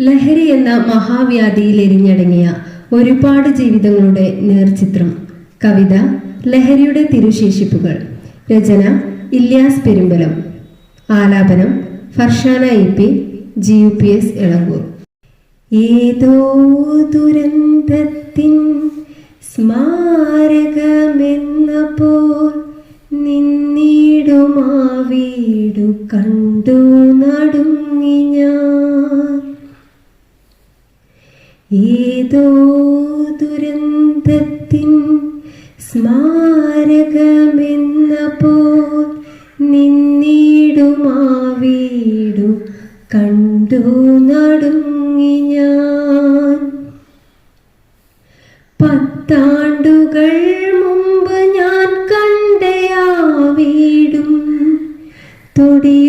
ലഹരി എന്ന മഹാവ്യാധിയിൽ എരിഞ്ഞടങ്ങിയ ഒരുപാട് ജീവിതങ്ങളുടെ നേർചിത്രം. കവിത ലഹരിയുടെ തിരുശേഷിപ്പുകൾ. രചന ഇല്യാസ് പെരുമ്പലം. ആലാപനം Farshana E P G U P S Elankur ഏതോ ദുരന്തത്തിൻ സ്മാരകമെന്ന പോൽ നിന്നിടുമാ വീടു കണ്ടു നടുങ്ങി ഞാൻ. ഏതോ ദുരന്തത്തിൻ സ്മാരകമെന്ന പോൽ നിന്നിടുമാ വീടു കണ്ടു നടുങ്ങി ഞാൻ. പത്താണ്ടുകൾ മുമ്പ് ഞാൻ കണ്ടയാ വീടും തൊടിയുമല്ലല്ലേ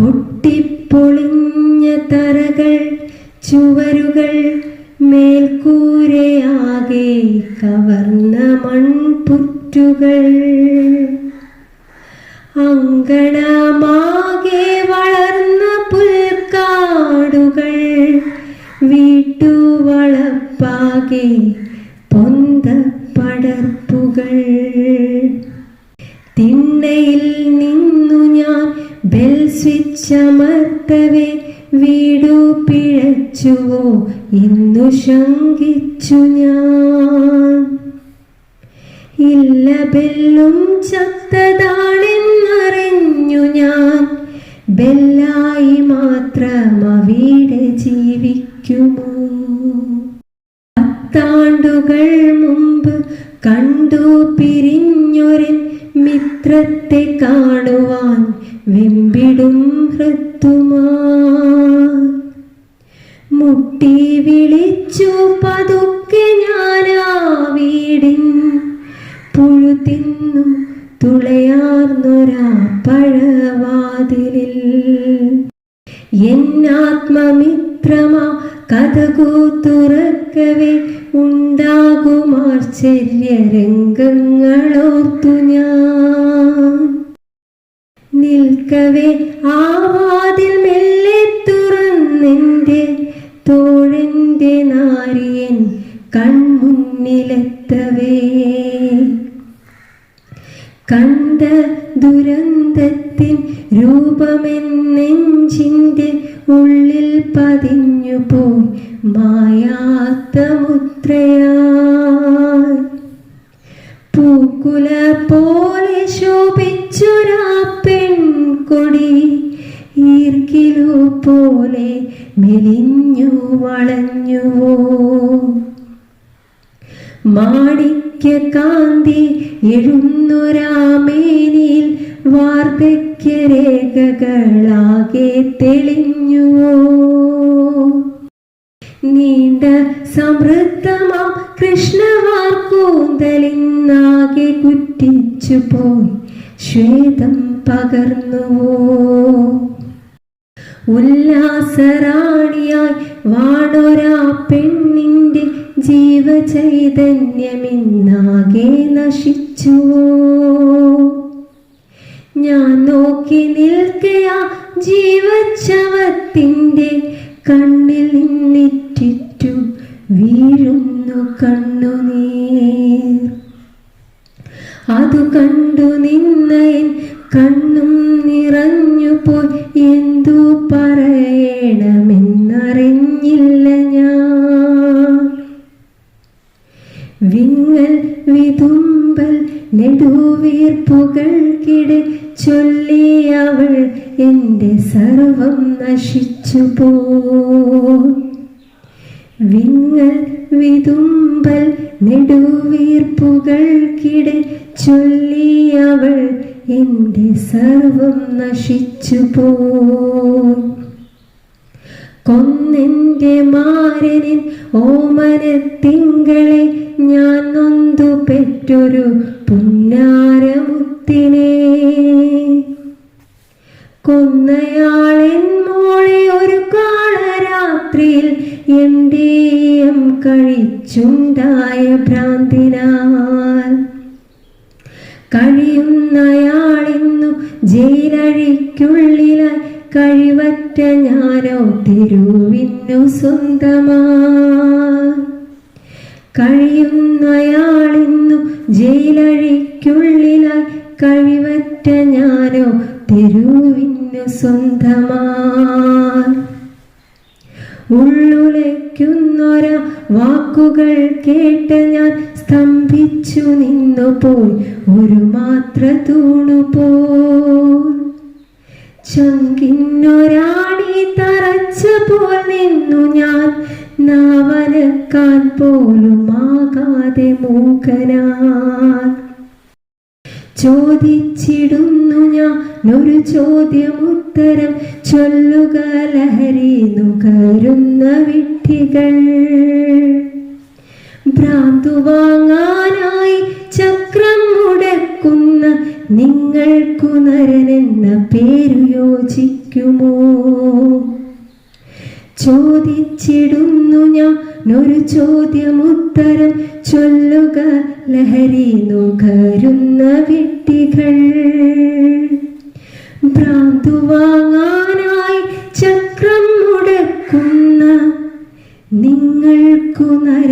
പൊട്ടിപ്പൊളിഞ്ഞ തറകൾ ചുവരുകൾ മേൽക്കൂരയാകെ കവർന്ന മൺപുറ്റുകൾ. അങ്കണമാകെ വളർന്ന പുൽക്കാടുകൾ വീട്ടുവളപ്പാകെ എന്നു ശങ്കിച്ചു ഞാൻ. ഇല്ല ബെല്ലും ചത്തതാണെന്നറിഞ്ഞു ഞാൻ. ബെല്ലായി മാത്രം അവിടെ ജീവിക്കുമോ? പത്താണ്ടുകൾ മുമ്പ് കണ്ടു പിരിഞ്ഞൊരൻ മിത്രത്തെ കാണുവാൻ വെമ്പിടും ഹൃത്തുമാ മുട്ടി പഴവാതിലിൽ. എന്നാത്മമിത്രമാ കഥകു തുറക്കവേ ഉണ്ടാകുമാശ്ചര്യ രംഗങ്ങളോർത്തു ഞാൻ. നിൽക്കവേ ആ വാതിൽ മെല്ലെ തുറന്നിന്റെ തോഴന്റെ നാരിയൻ കൺമുന്നിലെത്തവേ മായാത്ത മുദ്രയായി പൂക്കുല പോലെ ശോഭിച്ചൊരാ പെൺകൊടി ഈർക്കിലു പോലെ മെലിഞ്ഞു വളഞ്ഞുവോ? മാണിക്യ കാന്തി എഴുന്നൊരാമേനിൽ വാർദ്ധക്യ രേഖകളാകെ തെളിഞ്ഞുവോ? നീണ്ട സമൃദ്ധമാ കൃഷ്ണവാർക്കൂന്തലിന്നാകെ കുറ്റിച്ചു പോയി ശ്വേതം പകർന്നുവോ. ഉല്ലാസറാണിയായി വാണൊരാ പെണ്ണിന്റെ ജീവചൈതന്യമിന്നാകെ നശിച്ചുവോ. ഞാൻ നോക്കി നിൽക്കയാ ജീവച്ചവത്തിന്റെ കണ്ണിൽ നിന്നിറ്റിറ്റു വീഴുന്നു കണ്ണുനീർ. അതു കണ്ടു നിന്നയൻ കണ്ണും നിറഞ്ഞു പോയി. എന്തു പറയണമെന്നറിഞ്ഞില്ല ഞാൻ. വിങ്ങൽ വിതുമ്പൽ നെടുവീർപ്പുകൾക്കിടെ ചൊല്ലി അവൾ എന്റെ സർവം നശിച്ചു പോ. വിങ്ങൽ വിതുമ്പൽ നെടുവീർപ്പുകൾക്കിടെ ചൊല്ലി അവൾ എന്റെ സർവം നശിച്ചു പോ. കൊന്നെന്റെ മാരനിൻ ഓമനത്തിങ്കളെ ഞാൻ നൊന്തു പെറ്റൊരു പുന്നാരമുത്തിനെ. കൊന്നയാളെൻ കഴിച്ചുണ്ടായ ഭ്രാന്തിനാൽ കഴി കഴിയുന്നയാളിന്നു ജയിലഴിക്കുള്ളിലായി കഴിവറ്റ ഞാനോ തിരുവിന്നു സ്വന്തമാ. കഴിയുന്നയാളിന്നു ജയിലഴിക്കുള്ളിലായി കഴിവറ്റ ഞാനോ തിരുവിന്നു സ്വന്തമായി ഉള്ളുലയ്ക്കുന്നൊര വാക്കുകൾ കേട്ട് ഞാൻ സ്തംഭിച്ചു നിന്നു പോയി ഒരു മാത്ര തൂണുപോൽ ചങ്കിന്നൊരാണി തറച്ച പോൽ നിന്നു ഞാൻ. നാവനക്കാൻ പോലും ആകാതെ മൂകനാൻ ചോദിച്ചിടുന്നു ഞാൻ ഒരു ചോദ്യം ഉത്തരം ചൊല്ലുക ലഹരി നുകരുന്ന വിട്ടികൾ ഭ്രാന്തു വാങ്ങാനായി ചക്രം മുടക്കുന്ന നിങ്ങൾക്കു നരനെന്ന പേരു യോജിക്കുമോ? ചോദിച്ചിടുന്നു ഞാൻ ഒരു ചോദ്യം ഉത്തരം ചൊല്ലുക ലഹരി നുകരുന്ന വിട്ടികൾ ഭ്രാന്തു വാങ്ങാനായി ചക്രം മുടക്കുന്ന നിങ്ങൾക്കു നര